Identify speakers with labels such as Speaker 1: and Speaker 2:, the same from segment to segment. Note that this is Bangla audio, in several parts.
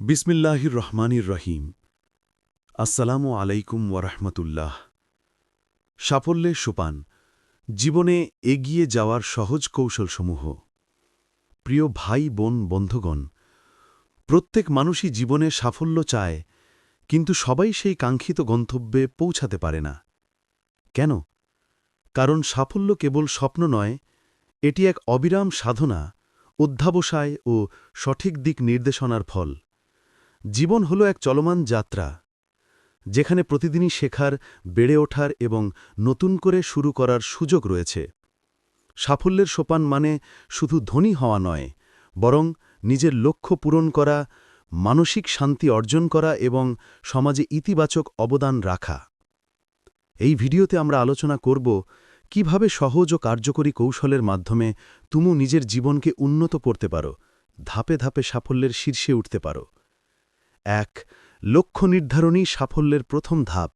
Speaker 1: বিসমিল্লাহির রহমানির রহিম। আসসালামু আলাইকুম ওরহমতুল্লাহ সাফল্যের সোপান, জীবনে এগিয়ে যাওয়ার সহজ কৌশলসমূহ। প্রিয় ভাই, বোন, বন্ধুগণ, প্রত্যেক মানুষই জীবনে সাফল্য চায়, কিন্তু সবাই সেই কাঙ্ক্ষিত গন্তব্যে পৌঁছাতে পারে না। কেন? কারণ সাফল্য কেবল স্বপ্ন নয়, এটি এক অবিরাম সাধনা, অধ্যাবসায় ও সঠিক দিক নির্দেশনার ফল। জীবন হল এক চলমান যাত্রা, যেখানে প্রতিদিনই শেখার, বেড়ে ওঠার এবং নতুন করে শুরু করার সুযোগ রয়েছে। সাফল্যের সোপান মানে শুধু ধনী হওয়া নয়, বরং নিজের লক্ষ্য পূরণ করা, মানসিক শান্তি অর্জন করা এবং সমাজে ইতিবাচক অবদান রাখা। এই ভিডিওতে আমরা আলোচনা করব, কীভাবে সহজ ও কার্যকরী কৌশলের মাধ্যমে তুমু নিজের জীবনকে উন্নত করতে পারো, ধাপে ধাপে সাফল্যের শীর্ষে উঠতে পারো। এক লক্ষ্য নির্ধারণই সাফল্যের প্রথম ধাপ।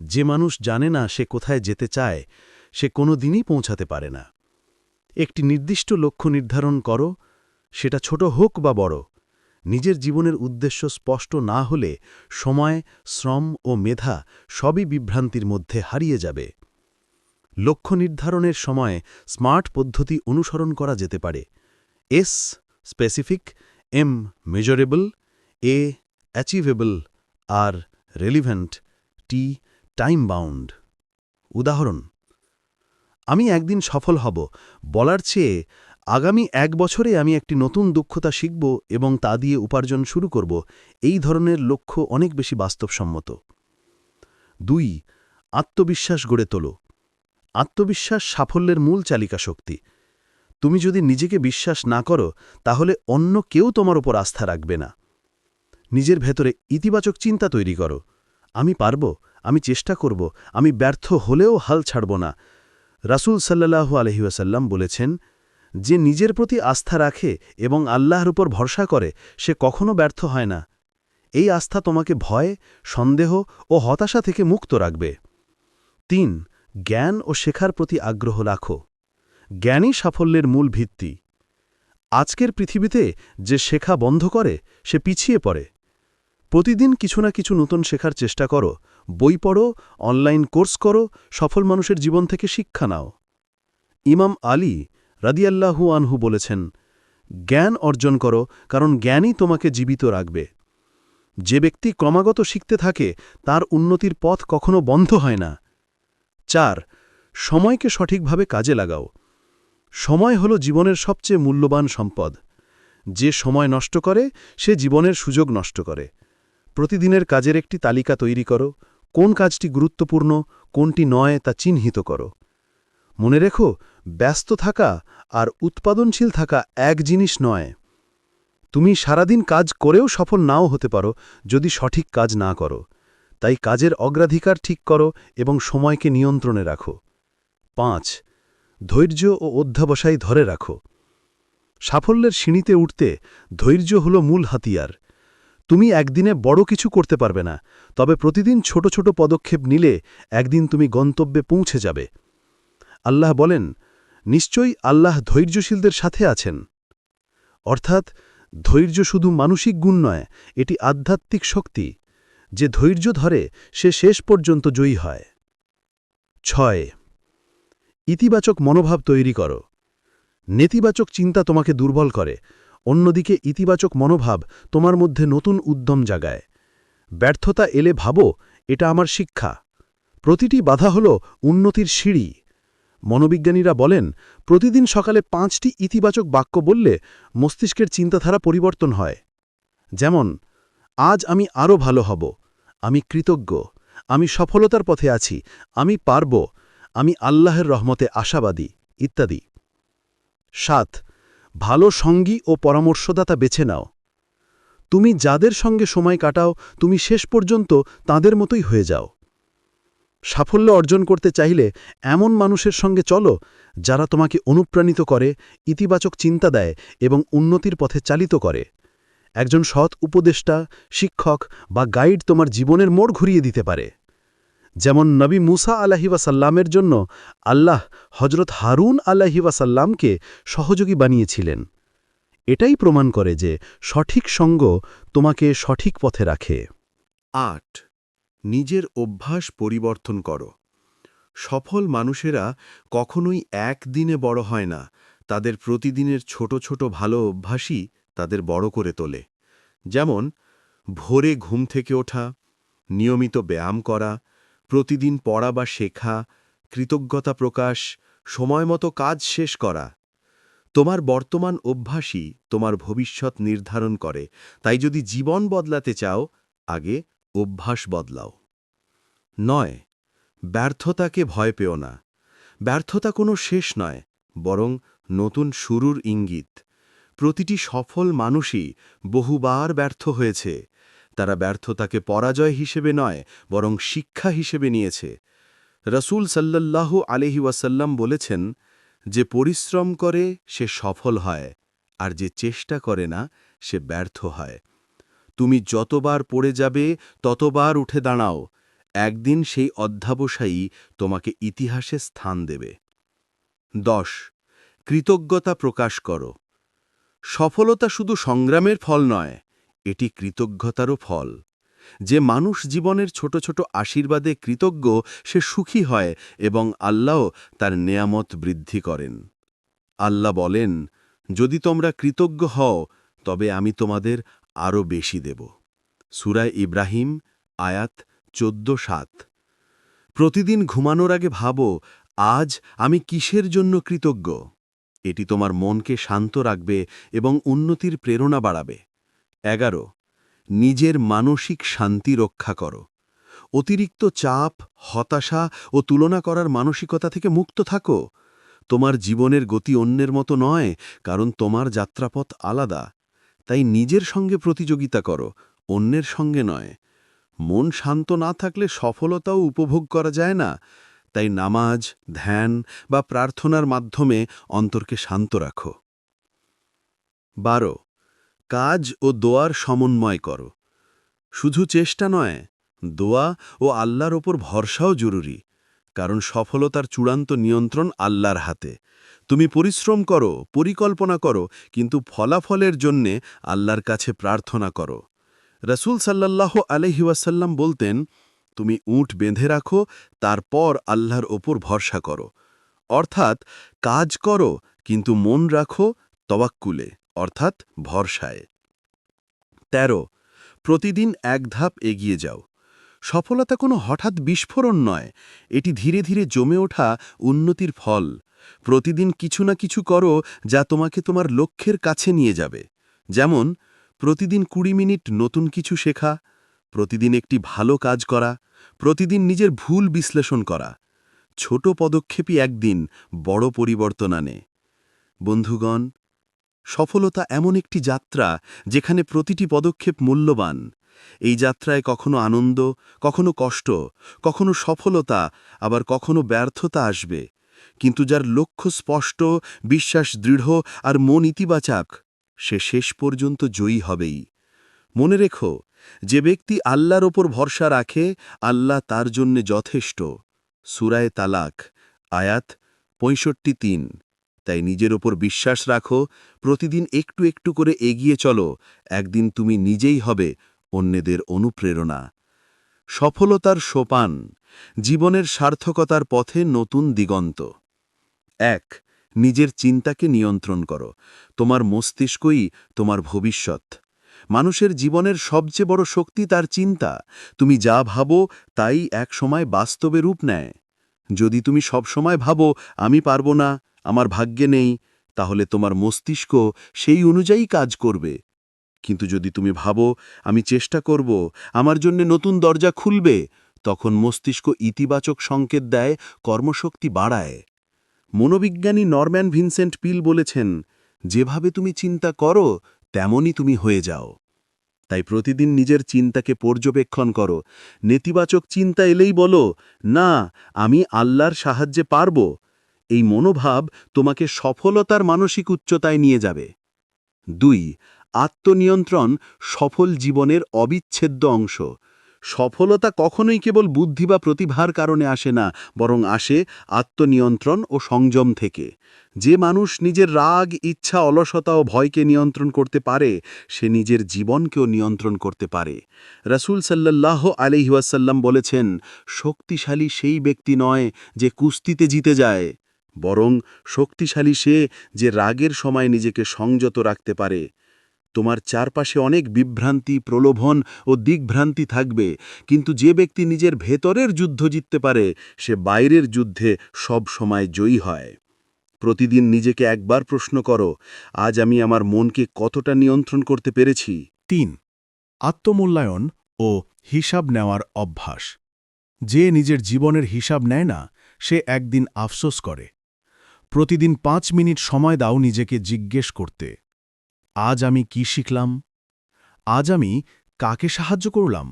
Speaker 1: যে মানুষ জানে না সে কোথায় যেতে চায়, সে কোনো দিনই পৌঁছাতে পারে না। একটি নির্দিষ্ট লক্ষ্য নির্ধারণ করো, সেটা ছোট হোক বা বড়। নিজের জীবনের উদ্দেশ্য স্পষ্ট না হলে সময়, শ্রম ও মেধা সবই বিভ্রান্তির মধ্যে হারিয়ে যাবে। লক্ষ্য নির্ধারণের সময় স্মার্ট পদ্ধতি অনুসরণ করা যেতে পারে। S specific M measurable A achievable R relevant T time bound উদাহরণ, আমি একদিন সফল হব। বলার চেয়ে, আগামী এক বছরে আমি একটি নতুন দক্ষতা শিখব এবং তা দিয়ে উপার্জন শুরু করব। এই ধরনের লক্ষ্য অনেক বেশি বাস্তবসম্মত। দুই, আত্মবিশ্বাস গড়ে তোলো। আত্মবিশ্বাস সাফল্যের মূল চালিকা শক্তি। তুমি যদি নিজেকে বিশ্বাস না করো, তাহলে অন্য কেউ তোমার উপর আস্থা রাখবে না। নিজের ভেতরে ইতিবাচক চিন্তা তৈরি করো। আমি পারব, আমি চেষ্টা করব, আমি ব্যর্থ হলেও হাল ছাড়ব না। রাসুল সাল্লাহু আলহিউসাল্লাম বলেছেন, যে নিজের প্রতি আস্থা রাখে এবং আল্লাহর উপর ভরসা করে, সে কখনো ব্যর্থ হয় না। এই আস্থা তোমাকে ভয়, সন্দেহ ও হতাশা থেকে মুক্ত রাখবে। তিন, জ্ঞান ও শেখার প্রতি আগ্রহ রাখো। জ্ঞানই সাফল্যের মূল ভিত্তি। আজকের পৃথিবীতে যে শেখা বন্ধ করে, সে পিছিয়ে পড়ে। প্রতিদিন কিছু না কিছু নতুন শেখার চেষ্টা করো, বই পড়ো, অনলাইন কোর্স করো, সফল মানুষের জীবন থেকে শিক্ষা নাও। ইমাম আলী রাদিয়াল্লাহু আনহু বলেছেন, জ্ঞান অর্জন করো, কারণ জ্ঞানই তোমাকে জীবিত রাখবে। যে ব্যক্তি ক্রমাগত শিখতে থাকে, তার উন্নতির পথ কখনো বন্ধ হয় না। চার, সময়কে সঠিকভাবে কাজে লাগাও। সময় হল জীবনের সবচেয়ে মূল্যবান সম্পদ। যে সময় নষ্ট করে, সে জীবনের সুযোগ নষ্ট করে। প্রতিদিনের কাজের একটি তালিকা তৈরি করো, কোন কাজটি গুরুত্বপূর্ণ, কোনটি নয় তা চিহ্নিত করো। মনে রেখো, ব্যস্ত থাকা আর উৎপাদনশীল থাকা এক জিনিস নয়। তুমি সারাদিন কাজ করেও সফল নাও হতে পারো যদি সঠিক কাজ না করো। তাই কাজের অগ্রাধিকার ঠিক করো এবং সময়কে নিয়ন্ত্রণে রাখো। পাঁচ, ধৈর্য ও অধ্যাবসায় ধরে রাখো। সাফল্যের সিঁড়িতে উঠতে ধৈর্য হল মূল হাতিয়ার। তুমি একদিনে বড় কিছু করতে পারবে না, তবে প্রতিদিন ছোট ছোট পদক্ষেপ নিলে একদিন তুমি গন্তব্যে পৌঁছে যাবে। আল্লাহ বলেন, নিশ্চয়ই আল্লাহ ধৈর্যশীলদের সাথে আছেন। অর্থাৎ, ধৈর্য শুধু মানসিক গুণ নয়, এটি আধ্যাত্মিক শক্তি, যে ধৈর্য ধরে সে শেষ পর্যন্ত জয়ী হয়। ছয়, ইতিবাচক মনোভাব তৈরি করো। নেতিবাচক চিন্তা তোমাকে দুর্বল করে অন্যদিকে ইতিবাচক মনোভাব তোমার মধ্যে নতুন উদ্যম জাগায়। ব্যর্থতা এলে ভাবো, এটা আমার শিক্ষা। প্রতিটি বাধা হল উন্নতির সিঁড়ি। মনোবিজ্ঞানীরা বলেন, প্রতিদিন সকালে পাঁচটি ইতিবাচক বাক্য বললে মস্তিষ্কের চিন্তাধারা পরিবর্তন হয়। যেমন, আজ আমি আরও ভালো হব। আমি কৃতজ্ঞ। আমি সফলতার পথে আছি। আমি পারব। আমি আল্লাহের রহমতে আশাবাদী। ইত্যাদি। সাত ভালো সঙ্গী ও পরামর্শদাতা বেছে নাও। তুমি যাদের সঙ্গে সময় কাটাও, তুমি শেষ পর্যন্ত তাদের মতোই হয়ে যাও। সাফল্য অর্জন করতে চাইলে এমন মানুষের সঙ্গে চলো, যারা তোমাকে অনুপ্রাণিত করে, ইতিবাচক চিন্তা দেয় এবং উন্নতির পথে চালিত করে। একজন সৎ উপদেষ্টা, শিক্ষক বা গাইড তোমার জীবনের মোড় ঘুরিয়ে দিতে পারে। যেমন নবী মুসা আলাহিওয়াসাল্লামের জন্য আল্লাহ হজরত হারুন আলাহিওয়াসাল্লামকে সহযোগী বানিয়েছিলেন। এটাই প্রমাণ করে যে সঠিক সঙ্গ তোমাকে সঠিক পথে রাখে। আট, নিজের অভ্যাস পরিবর্তন করো। সফল মানুষেরা কখনোই একদিনে বড় হয় না, তাদের প্রতিদিনের ছোট ছোট ভালো অভ্যাসই তাদের বড় করে তোলে। যেমন, ভোরে ঘুম থেকে ওঠা, নিয়মিত ব্যায়াম করা প্রতিদিন পড়া বা শেখা, কৃতজ্ঞতা প্রকাশ সময়মতো কাজ শেষ করা। তোমার বর্তমান অভ্যাসই তোমার ভবিষ্যৎ নির্ধারণ করে। তাই যদি জীবন বদলাতে চাও, আগে অভ্যাস বদলাও। নয়, ব্যর্থতাকে ভয় পেও না। ব্যর্থতা কোনো শেষ নয়, বরং নতুন শুরুর ইঙ্গিত। প্রতিটি সফল মানুষই বহুবার ব্যর্থ হয়েছে। তারা ব্যর্থতাকে পরাজয় হিসেবে নয়, বরং শিক্ষা হিসেবে নিয়েছে। রসুল সাল্লাল্লাহু আলহি ওয়াসাল্লাম বলেছেন, যে পরিশ্রম করে, সে সফল হয়, আর যে চেষ্টা করে না, সে ব্যর্থ হয়। তুমি যতবার পড়ে যাবে, ততবার উঠে দাঁড়াও। একদিন সেই অধ্যাবসায়ী তোমাকে ইতিহাসে স্থান দেবে। দশ, কৃতজ্ঞতা প্রকাশ করো। সফলতা শুধু সংগ্রামের ফল নয় এটি কৃতজ্ঞতারও ফল। যে মানুষ জীবনের ছোট ছোট আশীর্বাদে কৃতজ্ঞ, সে সুখী হয় এবং আল্লাহ তার নেয়ামত বৃদ্ধি করেন। আল্লাহ বলেন, যদি তোমরা কৃতজ্ঞ হও, তবে আমি তোমাদের আরও বেশি দেব। সুরায় ইব্রাহিম, আয়াত চোদ্দ সাত। প্রতিদিন ঘুমানোর আগে ভাবো, আজ আমি কিসের জন্য কৃতজ্ঞ? এটি তোমার মনকে শান্ত রাখবে এবং উন্নতির প্রেরণা বাড়াবে। এগারো, নিজের মানসিক শান্তি রক্ষা করো। অতিরিক্ত চাপ, হতাশা ও তুলনা করার মানসিকতা থেকে মুক্ত থাকো। তোমার জীবনের গতি অন্যের মতো নয়, কারণ তোমার যাত্রাপথ আলাদা। তাই নিজের সঙ্গে প্রতিযোগিতা করো, অন্যের সঙ্গে নয়। মন শান্ত না থাকলে সফলতাও উপভোগ করা যায় না। তাই নামাজ, ধ্যান বা প্রার্থনার মাধ্যমে অন্তরকে শান্ত রাখো। বারো কাজ ও দোয়ার সমন্বয় করো। শুধু চেষ্টা নয়, দোয়া ও আল্লাহর ওপর ভরসাও জরুরি, কারণ সফলতার চূড়ান্ত নিয়ন্ত্রণ আল্লাহর হাতে। তুমি পরিশ্রম করো, পরিকল্পনা করো, কিন্তু ফলাফলের জন্যে আল্লাহর কাছে প্রার্থনা করো। রসুল সাল্লাল্লাহ আলহিউসাল্লাম বলতেন, তুমি উঁট বেঁধে রাখো, তারপর আল্লাহর ওপর ভরসা করো। অর্থাৎ কাজ করো, কিন্তু মন রাখো তবাক্কুলে অর্থাৎ ভরসায়। ১৩ প্রতিদিন এক ধাপ এগিয়ে যাও। সফলতা কোনো হঠাৎ বিস্ফোরণ নয়, এটি ধীরে ধীরে জমে ওঠা উন্নতির ফল। প্রতিদিন কিছু না কিছু করো যা তোমাকে তোমার লক্ষ্যের কাছে নিয়ে যাবে। যেমন, প্রতিদিন কুড়ি মিনিট নতুন কিছু শেখা, প্রতিদিন একটি ভালো কাজ করা, প্রতিদিন নিজের ভুল বিশ্লেষণ করা। ছোট পদক্ষেপই একদিন বড় পরিবর্তন আনে। বন্ধুগণ সফলতা এমন একটি যাত্রা যেখানে প্রতিটি পদক্ষেপ মূল্যবান। এই যাত্রায় কখনো আনন্দ, কখনো কষ্ট, কখনো সফলতা, আবার কখনো ব্যর্থতা আসবে। কিন্তু যার লক্ষ্য স্পষ্ট, বিশ্বাস দৃঢ় আর মন ইতিবাচক, সে শেষ পর্যন্ত জয়ী হবেই। মনে রেখো, যে ব্যক্তি আল্লাহর ওপর ভরসা রাখে, আল্লাহ তার জন্যে যথেষ্ট। সুরায় তালাক, আয়াত পঁয়ষট্টি তিন। তাই নিজের ওপর বিশ্বাস রাখো, প্রতিদিন একটু একটু করে এগিয়ে চলো, একদিন তুমি নিজেই হবে অন্যদের অনুপ্রেরণা। সফলতার সোপান, জীবনের সার্থকতার পথে নতুন দিগন্ত। এক, নিজের চিন্তাকে নিয়ন্ত্রণ করো, তোমার মস্তিষ্কই তোমার ভবিষ্যৎ। মানুষের জীবনের সবচেয়ে বড় শক্তি তার চিন্তা, তুমি যা ভাবো তাই এক সময় বাস্তবে রূপ নেয়। যদি তুমি সব সময় ভাবো, আমি পারব না আমার ভাগ্যে নেই, তাহলে তোমার মস্তিষ্ক সেই অনুযায়ী কাজ করবে। কিন্তু যদি তুমি ভাবো, আমি চেষ্টা করব, আমার জন্য নতুন দরজা খুলবে, তখন মস্তিষ্ক ইতিবাচক সংকেত দেয়, কর্মশক্তি বাড়ায়। মনোবিজ্ঞানী নরম্যান ভিনসেন্ট পিল বলেছেন, যেভাবে তুমি চিন্তা করো, তেমনই তুমি হয়ে যাও। তাই প্রতিদিন নিজের চিন্তাকে পর্যবেক্ষণ করো। নেতিবাচক চিন্তা এলেই বলো, না, আমি আল্লাহর সাহায্যে পারব। এই মনোভাব তোমাকে সফলতার মানসিক উচ্চতায় নিয়ে যাবে। দুই, আত্মনিয়ন্ত্রণ সফল জীবনের অবিচ্ছেদ্য অংশ। সফলতা কখনোই কেবল বুদ্ধি বা প্রতিভার কারণে আসে না, বরং আসে আত্মনিয়ন্ত্রণ ও সংযম থেকে। যে মানুষ নিজের রাগ, ইচ্ছা, অলসতা ও ভয়কে নিয়ন্ত্রণ করতে পারে, সে নিজের জীবনকেও নিয়ন্ত্রণ করতে পারে। রাসূল সাল্লাল্লাহ আলহিহাসাল্লাম বলেছেন, শক্তিশালী সেই ব্যক্তি নয় যে কুস্তিতে জিতে যায়। বরং শক্তিশালী সে যে রাগের সময় নিজেকে সংযত রাখতে পারে। তোমার চারপাশে অনেক বিভ্রান্তি, প্রলোভন ও দিগ্ভ্রান্তি থাকবে, কিন্তু যে ব্যক্তি নিজের ভেতরের যুদ্ধ জিততে পারে, সে বাইরের যুদ্ধে সব সময় জয়ী হয়। প্রতিদিন নিজেকে একবার প্রশ্ন করো, আজ আমি আমার মনকে কতটা নিয়ন্ত্রণ করতে পেরেছি?
Speaker 2: তিন, আত্মমূল্যায়ন ও হিসাব নেওয়ার অভ্যাস। যে নিজের জীবনের হিসাব নেয় না, সে একদিন আফসোস করে। প্রতিদিন পাঁচ মিনিট সময় দাও নিজেকে জিজ্ঞেস করতে। আজ আমি কি শিখলাম? আজ আমি কাকে সাহায্য করলাম?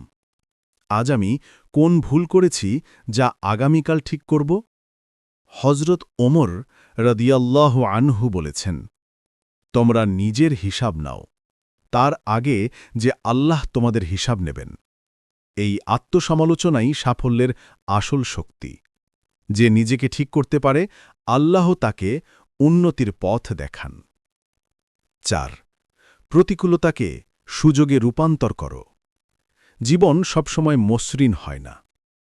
Speaker 2: আজ আমি কোন ভুল করেছি যা আগামীকাল ঠিক করব? হজরত ওমর রদিয়াল্লাহ আনহু বলেছেন, তোমরা নিজের হিসাব নাও। তার আগে যে আল্লাহ তোমাদের হিসাব নেবেন। এই আত্মসমালোচনাই সাফল্যের আসল শক্তি। যে নিজেকে ঠিক করতে পারে, আল্লাহ তাকে উন্নতির পথ দেখান। চার, প্রতিকূলতাকে সুযোগে রূপান্তর করো। জীবন সবসময় মসৃণ হয় না।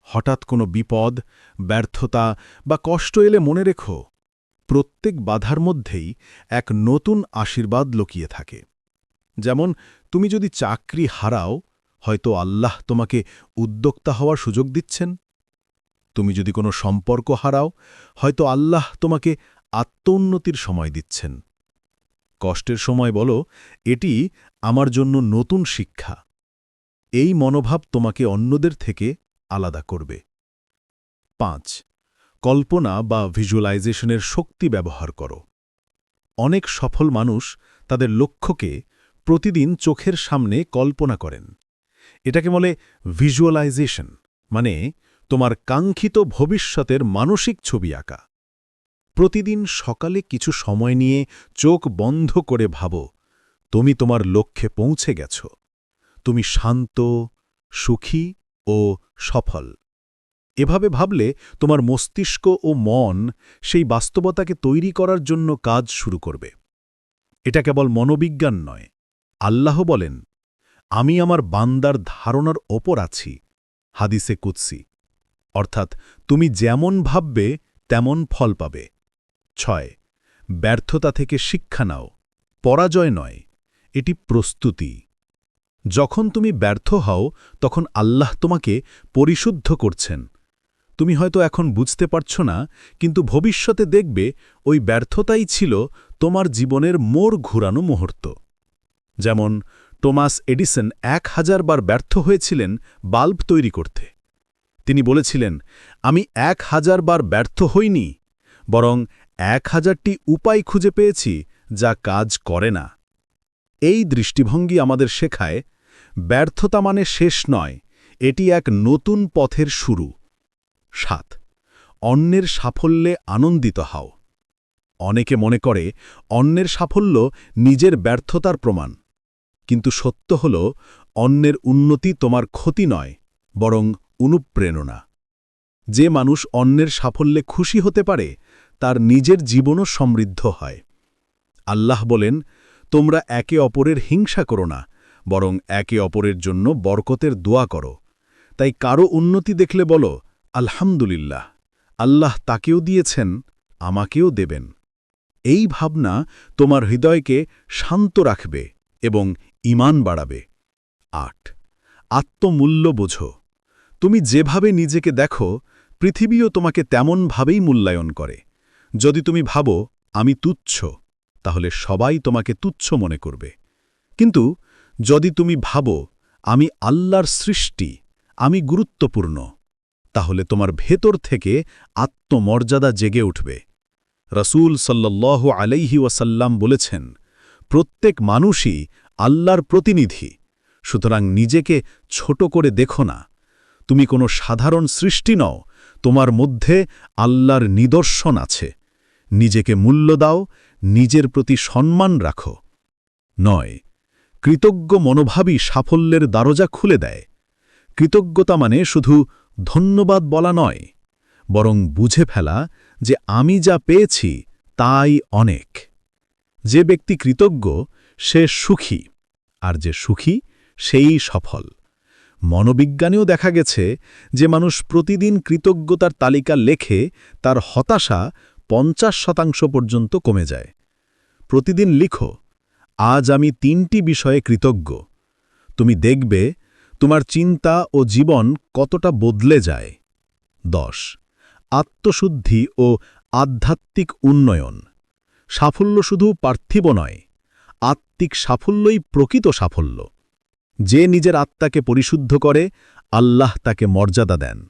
Speaker 2: হঠাৎ কোনো বিপদ, ব্যর্থতা বা কষ্ট এলে মনে রেখো, প্রত্যেক বাধার মধ্যেই এক নতুন আশীর্বাদ লুকিয়ে থাকে। যেমন, তুমি যদি চাকরি হারাও, হয়তো আল্লাহ তোমাকে উদ্যোক্তা হওয়ার সুযোগ দিচ্ছেন। তুমি যদি কোনো সম্পর্ক হারাও, হয়তো আল্লাহ তোমাকে আত্মোন্নতির সময় দিচ্ছেন। কষ্টের সময় বলো, এটি আমার জন্য নতুন শিক্ষা। এই মনোভাব তোমাকে অন্যদের থেকে আলাদা করবে। পাঁচ, কল্পনা বা ভিজুয়ালাইজেশনের শক্তি ব্যবহার করো। অনেক সফল মানুষ তাদের লক্ষ্যকে প্রতিদিন চোখের সামনে কল্পনা করেন। এটাকে বলে ভিজুয়ালাইজেশন মানে তোমার কাঙ্ক্ষিত ভবিষ্যতের মানসিক ছবি আঁকা। প্রতিদিন সকালে কিছু সময় নিয়ে চোখ বন্ধ করে ভাবো, তুমি তোমার লক্ষ্যে পৌঁছে গেছ। তুমি শান্ত, সুখী ও সফল। এভাবে ভাবলে তোমার মস্তিষ্ক ও মন সেই বাস্তবতাকে তৈরি করার জন্য কাজ শুরু করবে। এটা কেবল মনোবিজ্ঞান নয়, আল্লাহ বলেন, আমি আমার বান্দার ধারণার ওপর আছি হাদিসে কুৎসি অর্থাৎ তুমি যেমন ভাববে, তেমন ফল পাবে। ছয়, ব্যর্থতা থেকে শিক্ষা নাও। পরাজয় নয়, এটি প্রস্তুতি। যখন তুমি ব্যর্থ হও, তখন আল্লাহ তোমাকে পরিশুদ্ধ করছেন। তুমি হয়তো এখন বুঝতে পারছ না, কিন্তু ভবিষ্যতে দেখবে ওই ব্যর্থতাই ছিল তোমার জীবনের মোর ঘুরানো মুহূর্ত। যেমন, টোমাস এডিসন এক হাজার বার ব্যর্থ হয়েছিলেন বাল্ব তৈরি করতে। তিনি বলেছিলেন, আমি এক হাজার বার ব্যর্থ হইনি, বরং এক হাজারটি উপায় খুঁজে পেয়েছি যা কাজ করে না। এই দৃষ্টিভঙ্গি আমাদের শেখায়, ব্যর্থতা মানে শেষ নয়, এটি এক নতুন পথের শুরু। সাত, অন্যের সাফল্যে আনন্দিত হও। অনেকে মনে করে, অন্যের সাফল্য নিজের ব্যর্থতার প্রমাণ। কিন্তু সত্য হল, অন্যের উন্নতি তোমার ক্ষতি নয়, বরং অনুপ্রেরণা। যে মানুষ অন্যের সাফল্যে খুশি হতে পারে, তার নিজের জীবনও সমৃদ্ধ হয়। আল্লাহ বলেন, তোমরা একে অপরের হিংসা করো না, বরং একে অপরের জন্য বরকতের দোয়া করো। তাই কারও উন্নতি দেখলে বলো, আলহামদুলিল্লাহ, আল্লাহ তাকেও দিয়েছেন, আমাকেও দেবেন। এই ভাবনা তোমার হৃদয়কে শান্ত রাখবে এবং ইমান বাড়াবে। আট, আত্মমূল্য বোঝো। তুমি যেভাবে নিজেকে দেখো, পৃথিবীও তোমাকে তেমনভাবেই মূল্যায়ন করে। যদি তুমি ভাবো, আমি তুচ্ছ তাহলে সবাই তোমাকে তুচ্ছ মনে করবে। কিন্তু যদি তুমি ভাবো, আমি আল্লাহর সৃষ্টি, আমি গুরুত্বপূর্ণ তাহলে তোমার ভেতর থেকে আত্মমর্যাদা জেগে উঠবে। রসুল সাল্লাহ আলাইহি ওয়াসাল্লাম বলেছেন, প্রত্যেক মানুষই আল্লাহর প্রতিনিধি, সুতরাং নিজেকে ছোট করে দেখো না তুমি কোনো সাধারণ সৃষ্টি নও, তোমার মধ্যে আল্লাহর নিদর্শন আছে। নিজেকে মূল্য দাও, নিজের প্রতি সম্মান রাখো। নয়, কৃতজ্ঞ মনোভাবই সাফল্যের দারজা খুলে দেয়। কৃতজ্ঞতা মানে শুধু ধন্যবাদ বলা নয়, বরং বুঝে ফেলা যে আমি যা পেয়েছি তাই অনেক। যে ব্যক্তি কৃতজ্ঞ, সে সুখী, আর যে সুখী, সেই সফল। মনোবিজ্ঞানেও দেখা গেছে যে মানুষ প্রতিদিন কৃতজ্ঞতার তালিকা লেখে তার হতাশা পঞ্চাশ শতাংশ পর্যন্ত কমে যায়। প্রতিদিন লিখো, আজ আমি তিনটি বিষয়ে কৃতজ্ঞ। তুমি দেখবে তোমার চিন্তা ও জীবন কতটা বদলে যায়। দশ, আত্মশুদ্ধি ও আধ্যাত্মিক উন্নয়ন। সাফল্য শুধু পার্থিব নয়, আত্মিক সাফল্যই প্রকৃত সাফল্য। যে নিজের আত্মাকে পরিশুদ্ধ করে, আল্লাহ তাকে মর্যাদা দেন।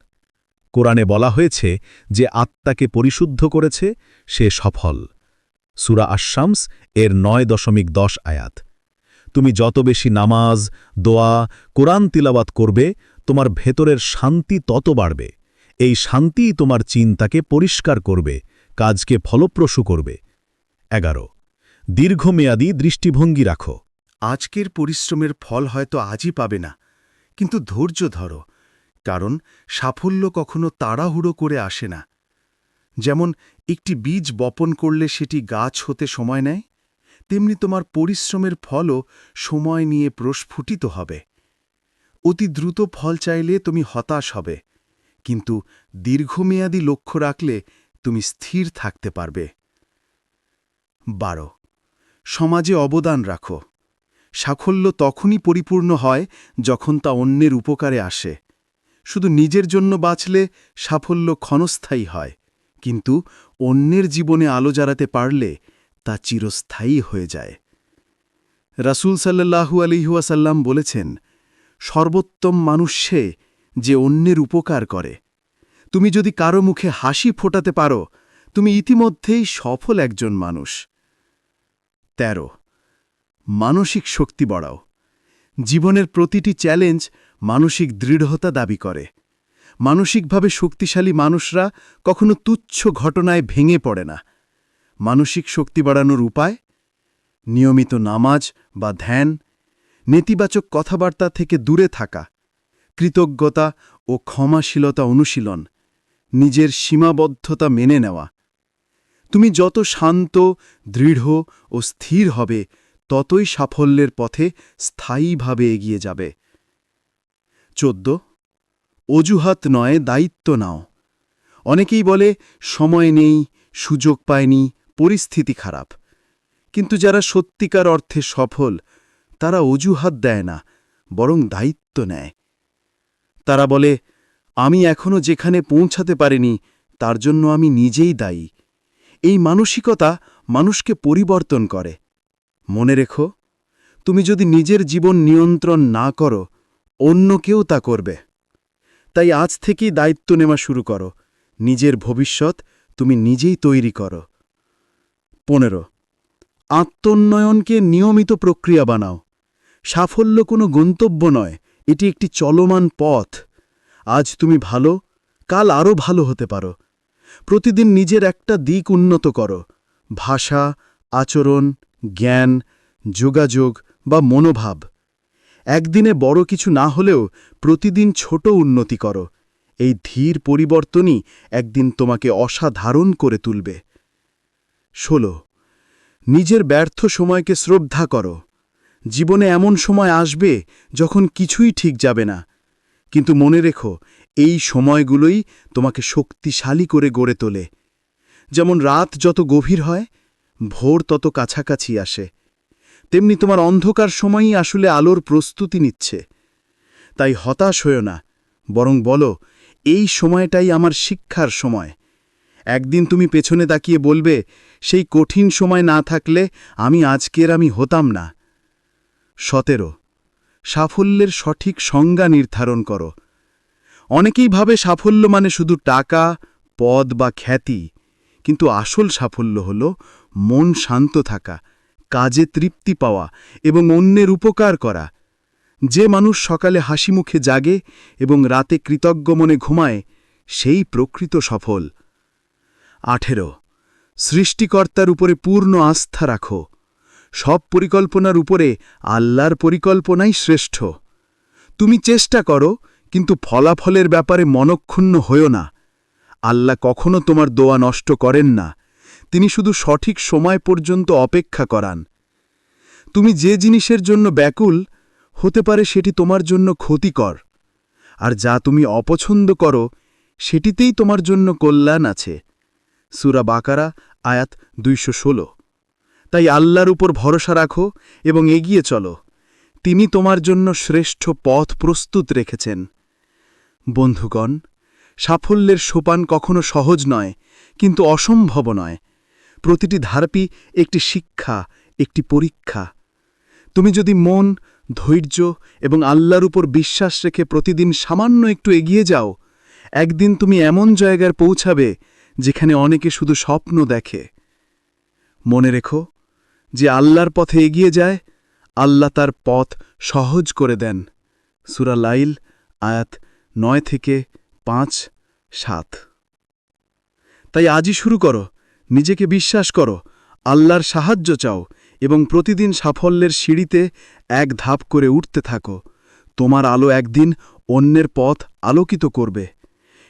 Speaker 2: কোরআনে বলা হয়েছে যে আত্মাকে পরিশুদ্ধ করেছে, সে সফল। সুরা আশামস এর নয় দশমিক দশ আয়াত। তুমি যত বেশি নামাজ, দোয়া, কোরআন তিলাবাত করবে, তোমার ভেতরের শান্তি তত বাড়বে। এই শান্তিই তোমার চিন্তাকে পরিষ্কার করবে, কাজকে ফলপ্রসূ করবে। এগারো। দীর্ঘমেয়াদী দৃষ্টিভঙ্গি রাখো।
Speaker 3: আজকের পরিশ্রমের ফল হয়তো আজই পাবে না। কিন্তু ধৈর্য ধরো, কারণ সাফল্য কখনো তাড়াহুড়ো করে আসে না। যেমন একটি বীজ বপন করলে সেটি গাছ হতে সময় নেয়, তেমনি তোমার পরিশ্রমের ফলও সময় নিয়ে প্রস্ফুটিত হবে। অতি দ্রুত ফল চাইলে তুমি হতাশ হবে, কিন্তু দীর্ঘমেয়াদী লক্ষ্য রাখলে তুমি স্থির থাকতে পারবে। বারো, সমাজে অবদান রাখো। সাফল্য তখনই পরিপূর্ণ হয় যখন তা অন্যের উপকারে আসে। শুধু নিজের জন্য বাঁচলে সাফল্য ক্ষণস্থায়ী হয়, কিন্তু অন্যের জীবনে আলো জ্বালাতে পারলে তা চিরস্থায়ী হয়ে যায়। রাসূল সাল্লাহু আলিহাসাল্লাম বলেছেন, সর্বোত্তম মানুষ সে যে অন্যের উপকার করে। তুমি যদি কারও মুখে হাসি ফোটাতে পারো, তুমি ইতিমধ্যেই সফল একজন মানুষ। তেরো মানসিক শক্তি বাড়াও। জীবনের প্রতিটি চ্যালেঞ্জ মানসিক দৃঢ়তা দাবি করে। মানসিকভাবে শক্তিশালী মানুষরা কখনো তুচ্ছ ঘটনায় ভেঙে পড়ে না। মানসিক শক্তি বাড়ানোর উপায়? নিয়মিত নামাজ বা ধ্যান, নেতিবাচক কথাবার্তা থেকে দূরে থাকা, কৃতজ্ঞতা ও ক্ষমাশীলতা অনুশীলন, নিজের সীমাবদ্ধতা মেনে নেওয়া। তুমি যত শান্ত, দৃঢ় ও স্থির হবে ততই সাফল্যের পথে স্থায়ীভাবে এগিয়ে যাবে। চোদ্দ। অজুহাত নয়, দায়িত্ব নাও। অনেকেই বলে, সময় নেই, সুযোগ পায়নি, পরিস্থিতি খারাপ। কিন্তু যারা সত্যিকার অর্থে সফল, তারা অজুহাত দেয় না, বরং দায়িত্ব নেয়। তারা বলে, আমি এখনও যেখানে পৌঁছাতে পারিনি, তার জন্য আমি নিজেই দায়ী। এই মানসিকতা মানুষকে পরিবর্তন করে। মনে রেখো, তুমি যদি নিজের জীবন নিয়ন্ত্রণ না করো, অন্য কেউ তা করবে। তাই আজ থেকেই দায়িত্ব নেওয়া শুরু করো। নিজের ভবিষ্যৎ তুমি নিজেই তৈরি করো। পনেরো, আত্মোন্নয়নকে নিয়মিত প্রক্রিয়া বানাও। সাফল্য কোনো গন্তব্য নয়, এটি একটি চলমান পথ। আজ তুমি ভালো, কাল আরও ভালো হতে পারো। প্রতিদিন নিজের একটা দিক উন্নত করো। ভাষা, আচরণ জ্ঞান, যোগাযোগ বা মনোভাব। একদিনে বড় কিছু না হলেও প্রতিদিন ছোট উন্নতি করো। এই ধীর পরিবর্তনই একদিন তোমাকে অসাধারণ করে তুলবে। ষোলো। নিজের ব্যর্থ সময়কে শ্রদ্ধা করো। জীবনে এমন সময় আসবে যখন কিছুই ঠিক যাবে না। কিন্তু মনে রেখো, এই সময়গুলোই তোমাকে শক্তিশালী করে গড়ে তোলে। যেমন রাত যত গভীর হয় ভোর তত কাছাকাছি আসে। তেমনি তোমার অন্ধকার সময়ই আসলে আলোর প্রস্তুতি নিচ্ছে। তাই হতাশ হও না, বরং বলো, এই সময়টাই আমার শিক্ষার সময়। একদিন তুমি পেছনে তাকিয়ে বলবে, সেই কঠিন সময় না থাকলে আমি আজকের আমি হতাম না। সতেরো, সাফল্যের সঠিক সংজ্ঞা নির্ধারণ করো। অনেকেই ভাবে সাফল্য মানে শুধু টাকা, পদ বা খ্যাতি। কিন্তু আসল সাফল্য হল মন শান্ত থাকা, কাজে তৃপ্তি পাওয়া এবং অন্যের উপকার করা। যে মানুষ সকালে হাসি মুখে জাগে এবং রাতে কৃতজ্ঞ মনে ঘুমায়, সেই প্রকৃত সফল। আঠেরো। সৃষ্টিকর্তার উপরে পূর্ণ আস্থা রাখো। সব পরিকল্পনার উপরে আল্লাহর পরিকল্পনাই শ্রেষ্ঠ। তুমি চেষ্টা করো, কিন্তু ফলাফলের ব্যাপারে মনক্ষুণ্ণ হয়েও না। আল্লাহ কখনো তোমার দোয়া নষ্ট করেন না। তিনি শুধু সঠিক সময় পর্যন্ত অপেক্ষা করান। তুমি যে জিনিসের জন্য ব্যাকুল, হতে পারে সেটি তোমার জন্য ক্ষতিকর। আর যা তুমি অপছন্দ করো, সেটিতেই তোমার জন্য কল্যাণ আছে। সুরা বাকারা, আয়াত দুইশো ষোলো। তাই আল্লাহর উপর ভরসা রাখো এবং এগিয়ে চলো। তিনি তোমার জন্য শ্রেষ্ঠ পথ প্রস্তুত রেখেছেন। বন্ধুগণ সাফল্যের সোপান কখনো সহজ নয়, কিন্তু অসম্ভব নয়। প্রতিটি ধারপি একটি শিক্ষা, একটি পরীক্ষা। তুমি যদি মন, ধৈর্য এবং আল্লাহর উপর বিশ্বাস রেখে প্রতিদিন সামান্য একটু এগিয়ে যাও, একদিন তুমি এমন জায়গায় পৌঁছাবে যেখানে অনেকে শুধু স্বপ্ন দেখে। মনে রেখো, যে আল্লাহর পথে এগিয়ে যায়, আল্লাহ তার পথ সহজ করে দেন। সুরা লাইল, আয়াত নয় থেকে পাঁচ, সাত। তাই আজই শুরু করো, নিজেকে বিশ্বাস করো, আল্লাহর সাহায্য চাও এবং প্রতিদিন সাফল্যের সিঁড়িতে এক ধাপ করে উঠতে থাকো। তোমার আলো একদিন অন্যের পথ আলোকিত করবে।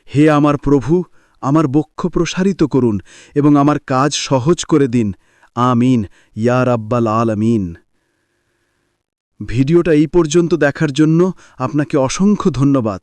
Speaker 3: হে আমার প্রভু, আমার বক্ষ প্রসারিত করুন এবং আমার কাজ সহজ করে দিন। আমিন, ইয়া রাব্বাল আলামিন। ভিডিওটা এই পর্যন্ত দেখার জন্য আপনাকে অসংখ্য ধন্যবাদ।